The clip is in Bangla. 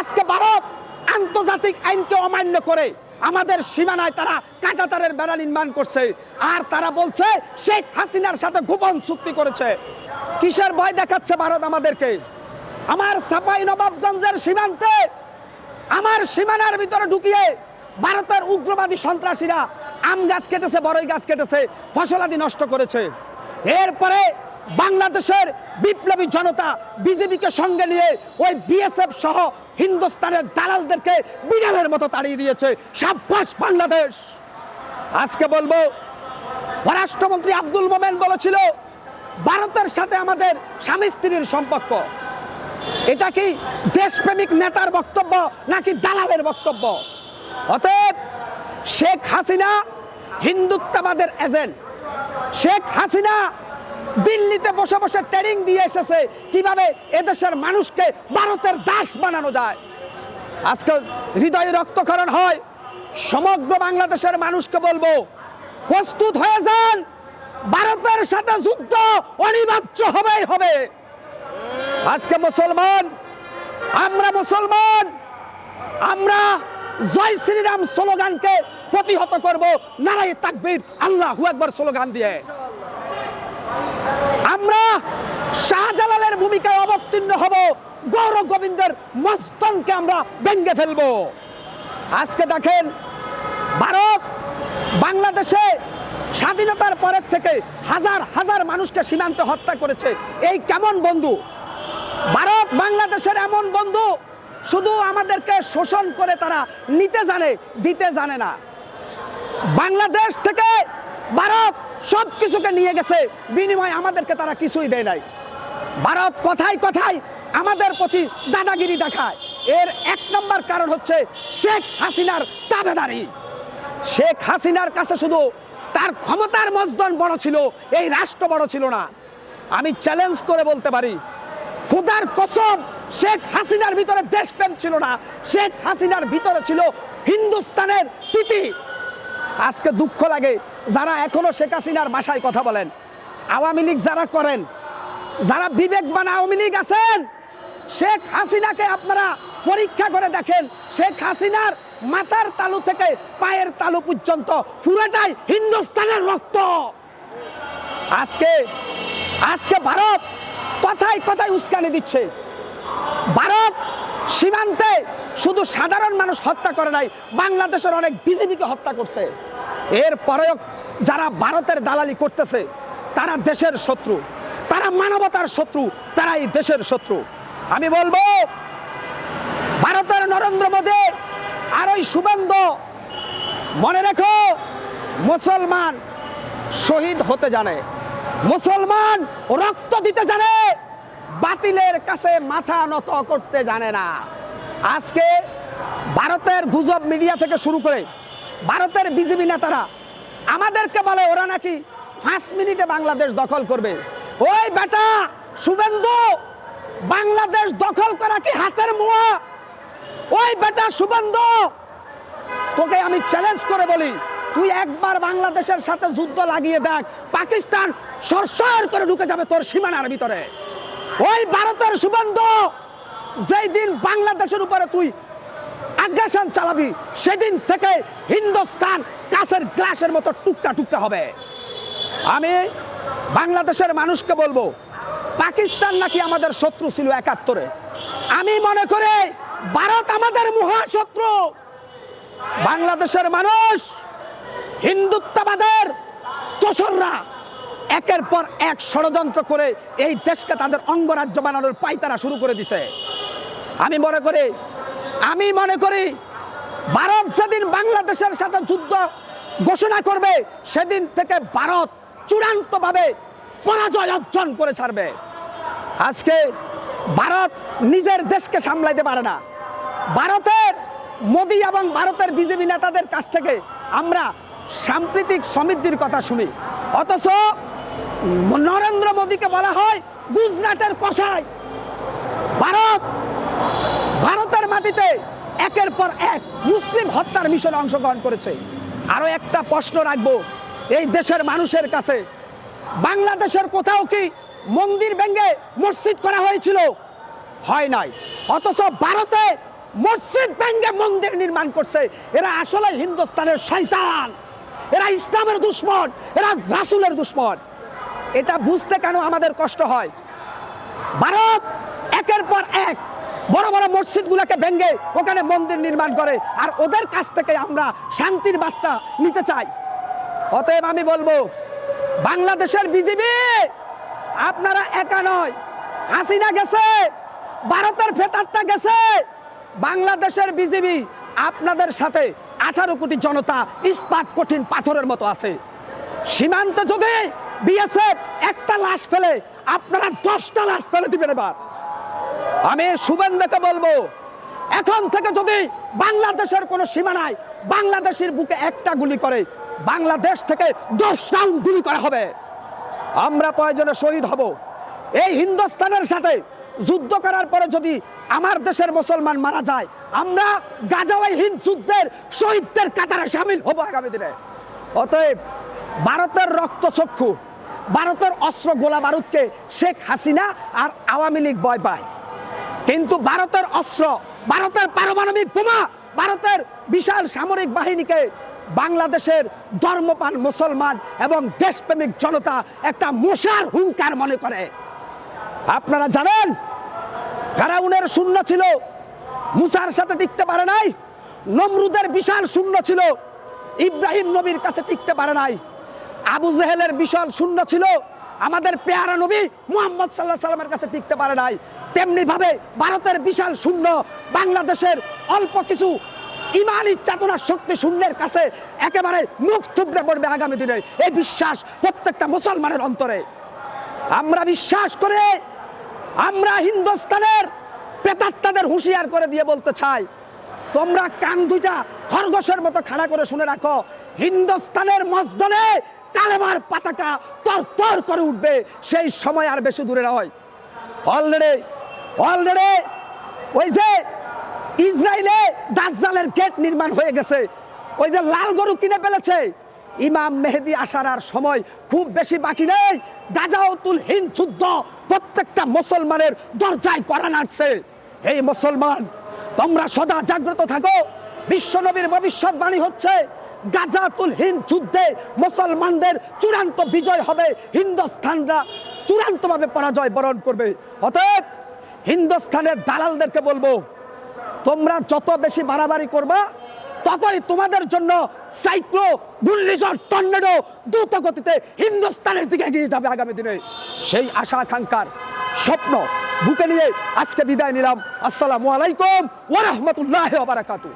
আজকে ভারত আন্তর্জাতিক আইনকে অমান্য করে আমাদের সীমানায় তারা কাটাতারের বেড়া নির্মাণ করছে। আর তারা বলছে, শেখ হাসিনার সাথে গোপন চুক্তি করেছে। কিসের ভয় দেখাচ্ছে ভারত আমাদেরকে? আমার সাপাই নবাবগঞ্জের সীমান্তে, আমার সীমানার ভিতরে ঢুকিয়ে ভারতের উগ্রবাদী সন্ত্রাসীরা আম গাছ কেটেছে, বড়ই গাছ কেটেছে, ফসলাদি নষ্ট করেছে। এরপরে বাংলাদেশের বিপ্লবী জনতা বিজেপিকে সঙ্গে নিয়ে ওই বিএসএফ সহ হিন্দুস্তানের দালালদেরকে বিড়ালের মতো তাড়িয়ে দিয়েছে। সাব্বাস বাংলাদেশ! আজকে বলব, পররাষ্ট্রমন্ত্রী আব্দুল মোমেন বলেছিল, ভারতের সাথে আমাদের স্বামী স্ত্রীর সম্পর্ক। এটা কি দেশপ্রেমিক নেতার বক্তব্য নাকি দালালের বক্তব্য? অতএব শেখ হাসিনা হিন্দুত্ববাদের এজেন্ট। শেখ হাসিনা দিল্লিতে বসে বসে ট্রেনিং দিয়ে এসেছে কীভাবে এদেশের মানুষকে ভারতের দাস বানানো যায়। আজকে হৃদয়ে রক্তক্ষরণ হয়। সমগ্র বাংলাদেশের মানুষকে বলব, প্রস্তুত হয়ে যান। ভারতের সাথে যুদ্ধ অনিবার্য হবেই হবে। আজকে মুসলমান, আমরা মুসলমান, আমরা জয় শ্রীরাম স্লোগানকে প্রতিহত করব। নারাই তাকবীর, আল্লাহ একবার স্লোগান দিয়ে। আমরা শাহজালালের ভূমিকায় অবতীর্ণ হব। গৌরব গোবিন্দের মস্তনকে আমরা ভেঙ্গে ফেলব। আজকে দেখেন ভারত বাংলাদেশে স্বাধীনতার পরের থেকে হাজার হাজার মানুষকে সীমান্তে হত্যা করেছে। এই কেমন বন্ধু? ভারত বাংলাদেশের এমন বন্ধু শুধু আমাদেরকে শোষণ করে তারা নিতে জানে, দিতে জানে না। বাংলাদেশ থেকে ভারত সব কিছুকে নিয়ে গেছে। বিনিময়ে আমাদেরকে তারা কিছুই দেয় নাই। ভারত কথায় কথায় আমাদের প্রতি দাদাগিরি দেখায়। এর এক নম্বর কারণ হচ্ছে শেখ হাসিনার দাবেদারি শেখ হাসিনার কাছে শুধু তার ক্ষমতার মজদন বড় ছিল, এই রাষ্ট্র বড় ছিল না। আমি চ্যালেঞ্জ করে বলতে পারি, খুদার কসম শেখ হাসিনার ভিতরে দেশপ্রেম ছিল না। শেখ হাসিনার ভিতরে ছিল হিন্দুস্তানের তিতি। আজকে দুঃখ লাগে। যারা এখনও শেখ হাসিনার বাসায় কথা বলেন, আওয়ামী লীগ যারা করেন, যারা বিবেকবান আওয়ামী লীগ আছেন, শেখ হাসিনাকে আপনারা পরীক্ষা করে দেখেন, শেখ হাসিনার মাথার তালু থেকে পায়ের তালু পর্যন্ত পুরোটাই হিন্দুস্তানের রক্ত। আজকে আজকে ভারত কথায় কথায় উস্কানি দিচ্ছে। সীমান্তে শুধু সাধারণ মানুষ হত্যা করে নাই, বাংলাদেশের অনেক বিজেপিকে হত্যা করছে। এর পরেও যারা ভারতের দালালি করতেছে, তারা দেশের শত্রু, তারা মানবতার শত্রু তারা এই দেশের শত্রু। আমি বলব, ভারতের নরেন্দ্র মোদী আর ওই শুভেন্দু, মনে রেখো, মুসলমান শহীদ হতে জানে, মুসলমান রক্ত দিতে জানে। বাতিলের কাছে মাথা নত করতে জানে না। আজকে ভারতের গুজব মিডিয়া থেকে শুরু করে ভারতের বিজেপি নেতারা আমাদেরকে বলে, ওরা নাকি পাঁচ মিনিটে বাংলাদেশ দখল করবে। ওই বেটা শুভেন্দু, বাংলাদেশ দখল করা কি হাতের মোয়া? ওই বেটা শুভেন্দু, তোকে আমি চ্যালেঞ্জ করে বলি, তুই একবার বাংলাদেশের সাথে যুদ্ধ লাগিয়ে দেখ, পাকিস্তান সরসর করে ঢুকে যাবে তোর সীমানার ভিতরে। ওই ভারতের সুবন্ধ যেই দিন বাংলাদেশের উপরে তুই আগ্রাসন চালাবি, সেদিন থেকে হিন্দুস্তান কাছের গ্লাসের মতো টুকটা টুকটা হবে। আমি বাংলাদেশের মানুষকে বলব, পাকিস্তান নাকি আমাদের শত্রু ছিল একাত্তরে? আমি মনে করে ভারত আমাদের মহাশত্রু। বাংলাদেশের মানুষ হিন্দুত্ববাদের দোসররা। একের পর এক ষড়যন্ত্র করে এই দেশকে তাদের অঙ্গরাজ্য বানানোর পাইতারা শুরু করে দিছে। আমি মনে করি, আমি মনে করি ভারত সেদিন বাংলাদেশের সাথে যুদ্ধ ঘোষণা করবে, সেদিন থেকে ভারত চূড়ান্তভাবে পরাজয় অর্জন করে ছাড়বে। আজকে ভারত নিজের দেশকে সামলাইতে পারে না। ভারতের মোদি এবং ভারতের বিজেপি নেতাদের কাছ থেকে আমরা সাম্প্রতিক সমৃদ্ধির কথা শুনি। অথচ নরেন্দ্র মোদীকে বলা হয় গুজরাটের কষাই ভারত, ভারতের মাটিতে একের পর এক মুসলিম হত্যার মিশনে অংশগ্রহণ করেছে। আরও একটা প্রশ্ন রাখব, এই দেশের মানুষের কাছে। বাংলাদেশের কোথাও কি মন্দির ভেঙ্গে মসজিদ করা হয়েছিল? হয় নাই। অথচ ভারতে মসজিদ ভেঙ্গে মন্দির নির্মাণ করছে। এরা আসলে হিন্দুস্তানের শৈতান এরা ইসলামের দুশ্মন, এরা রাসুলের দুশ্মন। এটা বুঝতে কেন আমাদের কষ্ট হয়? ভারত একের পর এক বড় বড় মসজিদগুলোকে ভেঙ্গে ওখানে মন্দির নির্মাণ করে, আর ওদের কাছ থেকে আমরা শান্তির বার্তা নিতে চাই। অতএব আমি বলব, বাংলাদেশের বিজেপি, আপনারা একা নয়, হাসিনা গেছে, ভারতের ফেতারটা গেছে, বাংলাদেশের বিজেপি আপনাদের সাথে আঠারো কোটি জনতা ইস্পাত কঠিন পাথরের মতো আছে। সীমান্তে যদি বিএসএফ একটা লাশ ফেলে, আপনারা দশটা লাশ ফেলে দিবেন এবার। আমি শুভেন্দুকে বলব, এখন থেকে যদি বাংলাদেশের কোনো সীমানায় বাংলাদেশের বুকে একটা গুলি করে, বাংলাদেশ থেকে দশ রাউন্ড গুলি করা হবে। আমরা প্রয়োজনে শহীদ হব? এই হিন্দুস্তানের সাথে যুদ্ধ করার পরে যদি আমার দেশের মুসলমান মারা যায়, আমরা গাজাওয়াই হিন্দ যুদ্ধের শহীদদের কাতারে সামিল হব আগামী দিনে। অতএব ভারতের রক্তচক্ষু ভারতের অস্ত্র গোলা বারুদকে শেখ হাসিনা আর আওয়ামী লীগ ভয় পায়। কিন্তু ভারতের অস্ত্র, ভারতের পারমাণবিক বোমা, ভারতের বিশাল সামরিক বাহিনীকে বাংলাদেশের ধর্মপান মুসলমান এবং দেশপ্রেমিক জনতা একটা মশার হুঙ্কার মনে করে। আপনারা জানেন, ফেরাউনের শূন্য ছিল, মুসার সাথে টিকতে পারে নাই, নমরুদের বিশাল শূন্য ছিল, ইব্রাহিম নবীর কাছে টিকতে পারে নাই। আবু জেহেলের বিশাল শূন্য ছিল। আমাদের পেয়ারা নবী মুহাম্মদ সাল্লাহ সাল্লামের কাছে টিকতে পারে নাই। তেমনি ভাবে ভারতের বিশাল শূন্য, বাংলাদেশের অল্প কিছু ইমানি চেতনার শক্তি শূন্যের কাছে একেবারে মুখ থুবড়ে পড়বে আগামী দিনে। এই বিশ্বাস প্রত্যেকটা মুসলমানের অন্তরে। আমরা বিশ্বাস করে আমরা হিন্দুস্তানের প্রেতাত্মাদের হুঁশিয়ার করে দিয়ে বলতে চাই তোমরা কান দুইটা খরগোশের মতো খাড়া করে শুনে রাখো, হিন্দুস্তানের মসদনে কালেমার পতাকা তর তর করে উঠবে, সেই সময় আর বেশি দূরে নয়। অলরেডি অলরেডি ওই যে ইসরায়েলে দাজ্জালের গেট নির্মাণ হয়ে গেছে। ওই যে লাল গরু কিনে ফেলেছে। ইমাম মেহেদি আসার আর সময় খুব বেশি বাকি নেই। গাজাউতুল হিন্দ যুদ্ধ প্রত্যেকটা মুসলমানের দরজায় করা নাড়ছে এই মুসলমান তোমরা সদা জাগ্রত থাকো। বিশ্বনবীর ভবিষ্যৎবাণী হচ্ছে, গাজাতুল হিন্দ যুদ্ধে মুসলমানদের চূড়ান্ত বিজয় হবে। হিন্দুস্থানরা চূড়ান্তভাবে পরাজয় বরণ করবে। অতএব হিন্দুস্থানের দালালদেরকে বলব, তোমরা যত বেশি বাড়াবাড়ি করবা, ততই তোমাদের জন্য সাইক্লো ঘূর্ণিঝড় টর্নেডো দ্রুত গতিতে হিন্দুস্তানের দিকে এগিয়ে যাবে আগামী দিনে। সেই আশা আকাঙ্ক্ষার স্বপ্ন। বুকে নিয়ে আজকে বিদায় নিলাম। আসসালামু আলাইকুম। ওরহমতুল্লাহ বারাকাতু